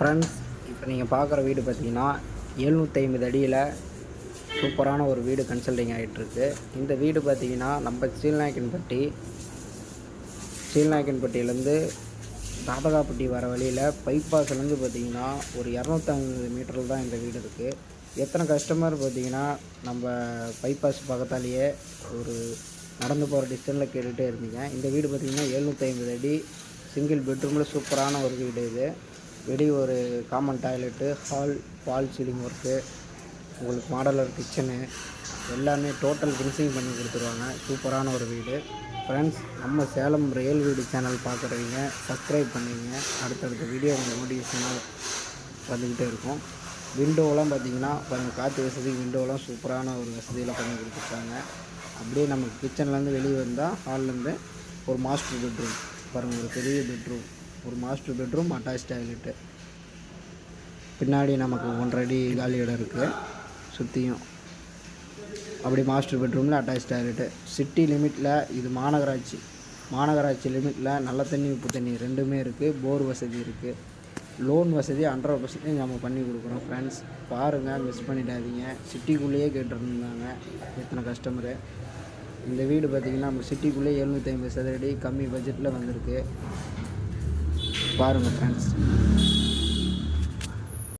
Friends இப்போ நீங்கள் பார்க்குற வீடு பார்த்தீங்கன்னா எழுநூற்றி ஐம்பது அடியில் சூப்பரான ஒரு வீடு கன்சல்டிங் ஆகிட்டுருக்கு இந்த வீடு பார்த்தீங்கன்னா நம்ம ஸ்ரீநாயக்கன்பட்டி ஸ்ரீநாயக்கன்பட்டியிலேருந்து தாதகாப்பட்டி வர வழியில் பைபாஸ்லேருந்து பார்த்தீங்கன்னா ஒரு இரநூத்தம்பது மீட்டரில் தான் இந்த வீடு இருக்குது எத்தனை கஸ்டமர் பார்த்தீங்கன்னா நம்ம பைபாஸ் பக்கத்தாலேயே ஒரு நடந்து போகிற டிஸ்டன்ஸில் கேட்டுகிட்டே இருந்தீங்க. இந்த வீடு பார்த்தீங்கன்னா எழுநூற்றி ஐம்பது அடி சிங்கிள் பெட்ரூமில் சூப்பரான ஒரு வீடு இது. வெளியே ஒரு common toilet hall false ceiling work உங்களுக்கு மாடலர் கிச்சனு எல்லாமே டோட்டல் ஃபினிஷிங் பண்ணி கொடுத்துருவாங்க. சூப்பரான ஒரு வீடு. ஃப்ரெண்ட்ஸ் நம்ம சேலம் ரியல் வீடு சேனல் பார்க்குறவங்க சப்ஸ்கிரைப் பண்ணுவீங்க. அடுத்தடுத்த வீடியோ உங்கள் நோட்டிஃபிகேஷனாக வந்துக்கிட்டே இருக்கும். விண்டோவெலாம் பார்த்தீங்கன்னா கொஞ்சம் காற்று வசதி விண்டோவெலாம் சூப்பரான ஒரு வசதியில் பண்ணி கொடுத்துருக்காங்க. அப்படியே நமக்கு கிச்சன்லேருந்து வெளியே வந்தால் ஹால்லேருந்து ஒரு மாஸ்டர் பெட்ரூம் பாருங்கள் ஒரு பெரிய பெட்ரூம் ஒரு மாஸ்டர் பெட்ரூம் அட்டாச் டாய்லெட்டு பின்னாடி நமக்கு ஒன்றரை அடி காலி இடம் இருக்குது சுற்றியும் அப்படி மாஸ்டர் பெட்ரூமில் அட்டாச் டாய்லெட்டு சிட்டி லிமிட்டில் இது மாநகராட்சி. மாநகராட்சி லிமிட்டில் நல்ல தண்ணி உப்பு தண்ணி ரெண்டுமே இருக்குது போர் வசதி இருக்குது லோன் வசதி ஹண்ட்ரட் பர்சன்டேஜ் நம்ம பண்ணி கொடுக்குறோம் ஃப்ரெண்ட்ஸ் பாருங்கள் மிஸ் பண்ணிடாதீங்க. சிட்டிக்குள்ளேயே கேட்டுருந்தாங்க எத்தனை கஸ்டமரு இந்த வீடு பார்த்திங்கன்னா நம்ம சிட்டிக்குள்ளேயே எழுநூற்றி ஐம்பது சதுரடி கம்மி பட்ஜெட்டில் வந்திருக்கு. பாருங்கள் ஃப்ரெண்ட்ஸ்